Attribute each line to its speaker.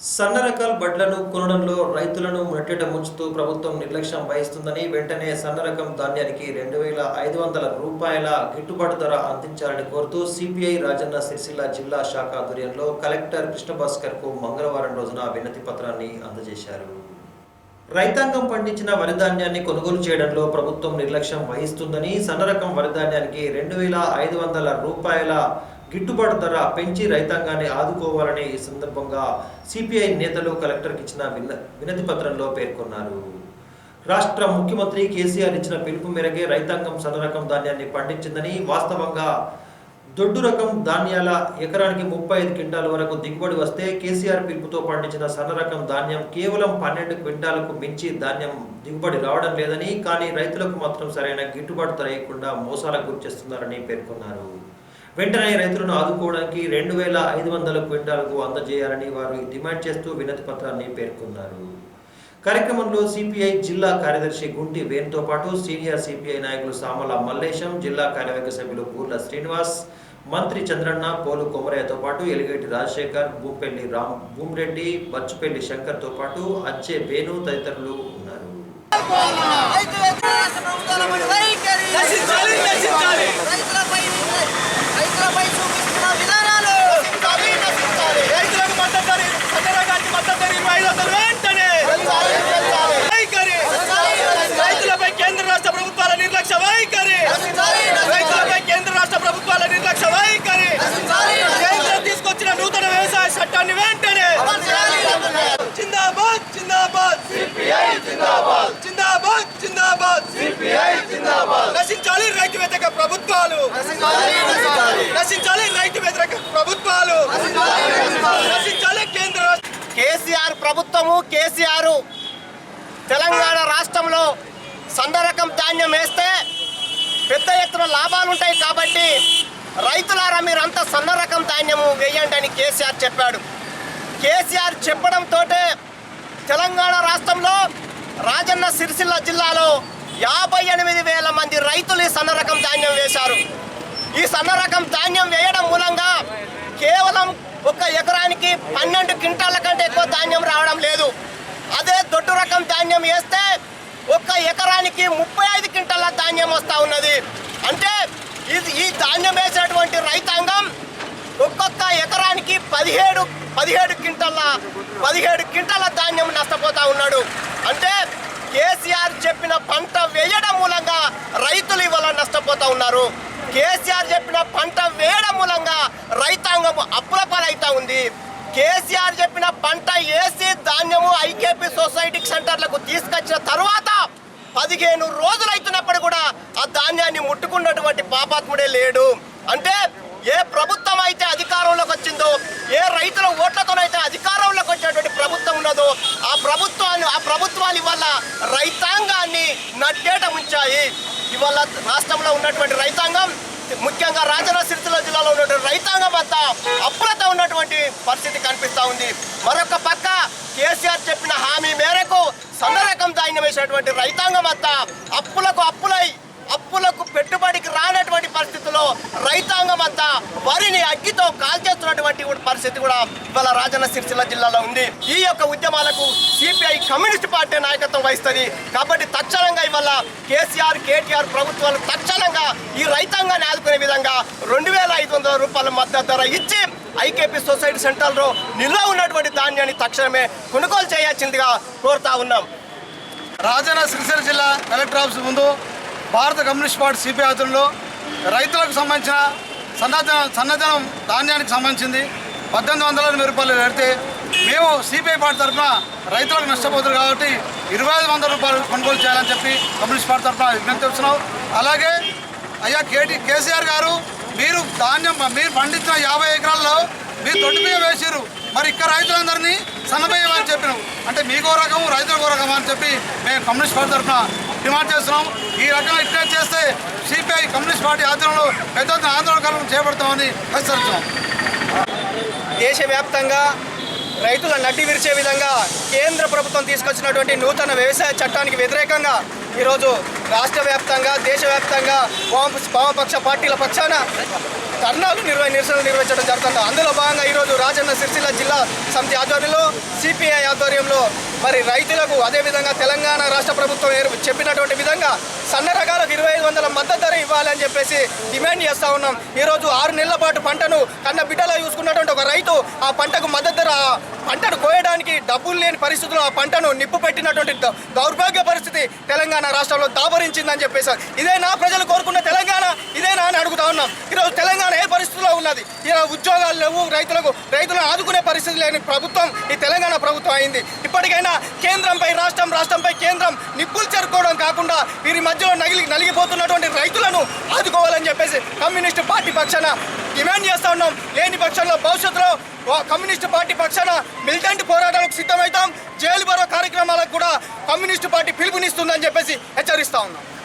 Speaker 1: సన్న రకాల బడ్లను కొనడంలో రైతులను నెట్టెట ముంచుతూ ప్రభుత్వం నిర్లక్ష్యం వహిస్తుందని వెంటనే సన్న రకం ధాన్యానికి రెండు వేల ఐదు వందల రూపాయల గిట్టుబాటు ధర అందించాలని కోరుతూ సిపిఐ రాజన్న సిరిసిల్ల జిల్లా శాఖ ఆధ్వర్యంలో కలెక్టర్ కృష్ణభాస్కర్కు మంగళవారం రోజున వినతి పత్రాన్ని అందజేశారు. రైతాంగం పండించిన వరిధాన్యాన్ని కొనుగోలు చేయడంలో ప్రభుత్వం నిర్లక్ష్యం వహిస్తుందని సన్నరకం వరిధాన్యానికి రెండు వేల ఐదు వందల రూపాయల గిట్టుబాటు ధర పెంచి రైతాంగాన్ని ఆదుకోవాలని ఈ సందర్భంగా సిపిఐ నేతలు కలెక్టర్కి ఇచ్చిన విన వినతి పత్రంలో పేర్కొన్నారు. రాష్ట్ర ముఖ్యమంత్రి కేసీఆర్ ఇచ్చిన పిలుపు మేరకే రైతాంగం సన్నరకం ధాన్యాన్ని పండించిందని వాస్తవంగా దొడ్డు రకం ధాన్యాల ఎకరానికి ముప్పై ఐదు క్వింటాల వరకు దిగుబడి వస్తే కేసీఆర్ పిలుపుతో పండించిన సన్న రకం ధాన్యం కేవలం పన్నెండు క్వింటాలకు మించి ధాన్యం దిగుబడి రావడం లేదని కానీ రైతులకు మాత్రం సరైన గిట్టుబాటు ధర మోసాలకు మోసాలకు గురిచేస్తున్నారని పేర్కొన్నారు. వెంటనే రైతులను ఆదుకోవడానికి రెండు వేల ఐదు వందల క్వింటాలకు అందజేయాలని వారు డిమాండ్ చేస్తూ వినతి పత్రాన్ని పేర్కొన్నారు. కార్యక్రమంలో సిపిఐ జిల్లా కార్యదర్శి గుంటి వేణుతో పాటు సీనియర్ సిపిఐ నాయకులు సామల మల్లేశం జిల్లా కార్యవర్గ సభ్యులు పూర్ల శ్రీనివాస్ మంత్రి చంద్రన్న పోలు కొమరయ్యతో పాటు ఎలిగేటి రాజశేఖర్ భూపెల్లి రామ్ భూమిరెడ్డి బచ్చుపెల్లి శంకర్తో పాటు అచ్చే వేణు తదితరులు ఉన్నారు.
Speaker 2: రైతు వ్యతిరేక ప్రభుత్వాలపై వైఖరి.
Speaker 3: నశించాలి, నశించాలి.
Speaker 2: రైతులపై రైతులపై చూపిస్తున్న విధానాలు
Speaker 4: కేసీఆర్ ప్రభుత్వము కేసీఆర్ తెలంగాణ రాష్ట్రంలో సందరకం ధాన్యం వేస్తే పెద్ద ఎత్తున లాభాలు ఉంటాయి కాబట్టి రైతులారా మీరంతా సన్న రకం ధాన్యము వేయండి అని కేసీఆర్ చెప్పాడు. కేసీఆర్ చెప్పడంతో తెలంగాణ రాష్ట్రంలో రాజన్న సిరిసిల్ల జిల్లాలో యాభై ఎనిమిది వేల మంది రైతులు ఈ సన్న రకం ధాన్యం వేశారు. ఈ సన్న రకం ధాన్యం వేయడం మూలంగా కేవలం ఒక ఎకరానికి పన్నెండు క్వింటాల కంటే ఎక్కువ ధాన్యం రావడం లేదు. అదే దొడ్డు రకం ధాన్యం వేస్తే ఒక్క ఎకరానికి ముప్పై ఐదు క్వింటాల ధాన్యం వస్తూ ఉన్నది. అంటే ఇది ఈ ధాన్యం వేసేటువంటి రైతాంగం ఒక్కొక్క ఎకరానికి పదిహేడు పదిహేడు క్వింటాల పదిహేడు క్వింటాల ధాన్యం నష్టపోతా ఉన్నాడు. అంటే కేసీఆర్ చెప్పిన పంట వేయడం మూలంగా రైతులు ఇవాళ నష్టపోతా ఉన్నారు. కేసీఆర్ చెప్పిన పంట వేయ మూలంగా రైతాంగం అప్పుల పాలైతా ఉంది కేసీఆర్ చెప్పిన పంట వేసి ధాన్యము ఐకేపీ సొసైటీ సెంటర్లకు తీసుకొచ్చిన తర్వాత పదిహేను రోజులు అవుతున్నప్పుడు కూడా ఆ ధాన్యాన్ని ముట్టుకున్నటువంటి పాపాత్ముడే లేడు. అంటే ఏ ప్రభుత్వం అయితే అధికారంలోకి వచ్చిందో ఏ రైతుల ఓట్లతోనైతే అధికారంలోకి వచ్చినటువంటి ప్రభుత్వం ఉన్నదో ఆ ప్రభుత్వాన్ని ఆ ప్రభుత్వాలు ఇవాళ రైతాంగాన్ని నట్టేట ఉంచాయి ఇవాళ రాష్ట్రంలో ఉన్నటువంటి రైతాంగం ముఖ్యంగా రాజన్న సిరిసిల్ల జిల్లాలో ఉన్నటువంటి రైతాంగం అంతా అప్పులతో ఉన్నటువంటి పరిస్థితి కనిపిస్తూ ఉంది. మరొక పక్క కేసీఆర్ చెప్పిన హామీ మేరకు సన్నరకం ధాన్యం వేసినటువంటి రైతాంగం అంతా అప్పులకు అప్పులై అప్పులకు పెట్టుబడికి రానటువంటి పరిస్థితుల్లో రైతాంగం అంతా వరిని అగ్గితో కాల్చేస్తున్నటువంటి పరిస్థితి కూడా ఇవాళ రాజన్న సిరిసిల్ల జిల్లాలో ఉంది. ఈ యొక్క ఉద్యమాలకు సిపిఐ కమ్యూనిస్ట్ పార్టీ నాయకత్వం వహిస్తుంది. కాబట్టి తక్షణంగా ఇవాళ కేసీఆర్ కేటీఆర్ ప్రభుత్వాలు తక్షణంగా ఈ రైతాంగాన్ని ఆదుకునే విధంగా రెండు వేల ఐదు వందల రూపాయల మద్దతు ధర ఇచ్చి ఐకేపీ సొసైటీ సెంటర్లో నిల్వ ఉన్నటువంటి ధాన్యాన్ని తక్షణమే కొనుగోలు చేయాల్సిందిగా కోరుతా ఉన్నాం.
Speaker 5: రాజన్న సిరిసిల్ల జిల్లా కలెక్టర్ ఆఫీస్ ముందు భారత కమ్యూనిస్ట్ పార్టీ సిపి ఆధ్వర్యంలో రైతులకు సంబంధించిన సన్నద్ధనం సన్నజనం ధాన్యానికి సంబంధించింది. పద్దెనిమిది వందల ఎనభై రూపాయలు పెడితే మేము సిపిఐ పార్టీ తరఫున రైతులకు నష్టపోతున్నారు కాబట్టి ఇరవై ఐదు వందల రూపాయలు కొనుగోలు చేయాలని చెప్పి కమ్యూనిస్ట్ పార్టీ తరఫున విజ్ఞప్తి చేస్తున్నాం. అలాగే అయ్యా కేటీ కేసీఆర్ గారు మీరు ధాన్యం మీరు పండించిన యాభై ఎకరాల్లో మీరు దొడ్డు బియ్యం వేసారు మరి ఇక్కడ రైతులందరినీ సన్నబియ్యం అని చెప్పినాం. అంటే మీకో రకము రైతులకు రకం అని చెప్పి మేము కమ్యూనిస్ట్ పార్టీ తరఫున డిమాండ్ చేస్తున్నాం. ఈ రకంగా ఇట్లా చేస్తే సిపిఐ కమ్యూనిస్ట్ పార్టీ ఆధ్వర్యంలో పెద్ద ఆందోళనకరణ చేపడతామని హెచ్చరిస్తున్నాం.
Speaker 4: దేశవ్యాప్తంగా రైతుల నడ్డి విరిచే విధంగా కేంద్ర ప్రభుత్వం తీసుకొచ్చినటువంటి నూతన వ్యవసాయ చట్టానికి వ్యతిరేకంగా ఈరోజు
Speaker 3: రాష్ట్ర వ్యాప్తంగా దేశవ్యాప్తంగా వామ వామపక్ష పార్టీల పక్షాన ధర్నాలు నిర్వ నిరసనలు నిర్వహించడం జరుగుతుంది. అందులో భాగంగా ఈరోజు రాజన్న సిరిసిల్ల జిల్లా సమితి ఆధ్వర్యంలో సిపిఐ ఆధ్వర్యంలో మరి రైతులకు అదేవిధంగా తెలంగాణ రాష్ట్ర ప్రభుత్వం చెప్పినటువంటి విధంగా సన్న రకాలకు ఇరవై ఐదు వందల మద్దతు ధర ఇవ్వాలని చెప్పేసి డిమాండ్ చేస్తూ ఉన్నాం. ఈరోజు ఆరు నెలల పాటు పంటను కన్న బిడ్డలా చూసుకున్నటువంటి ఒక రైతు ఆ పంటకు మద్దతు ధర ఆ పంటను కోయడానికి డబ్బులు లేని పరిస్థితుల్లో ఆ పంటను నిప్పు పెట్టినటువంటి దౌర్భాగ్య పరిస్థితి తెలంగాణ రాష్ట్రంలో దాపరించిందని చెప్పేసి ఇదే నా ప్రజలు కోరుకున్న తెలంగాణ ఇదేనా అని అడుగుతా ఉన్నాం. ఈరోజు తెలంగాణ ఏ పరిస్థితిలో ఉన్నది? ఇలా ఉద్యోగాలు లేవు రైతులకు రైతులను ఆదుకునే పరిస్థితి లేని ప్రభుత్వం ఈ తెలంగాణ ప్రభుత్వం అయింది. ఇప్పటికైనా కేంద్రంపై రాష్ట్రం రాష్ట్రంపై కేంద్రం నిప్పులు చెరుకోవడం కాకుండా వీరి మధ్యలో నగిలి నలిగిపోతున్నటువంటి రైతులను ఆదుకోవాలని చెప్పేసి కమ్యూనిస్టు పార్టీ పక్షాన డిమాండ్ చేస్తా ఉన్నాం. లేని పక్షంలో భవిష్యత్తులో వా- కమ్యూనిస్టు పార్టీ పక్షాన మిలిటెంట్ పోరాటాలకు సిద్ధమవుతాం. జైలు బరో కార్యక్రమాలకు కూడా కమ్యూనిస్టు పార్టీ పిలుపునిస్తుందని చెప్పేసి హెచ్చరిస్తా ఉన్నాం.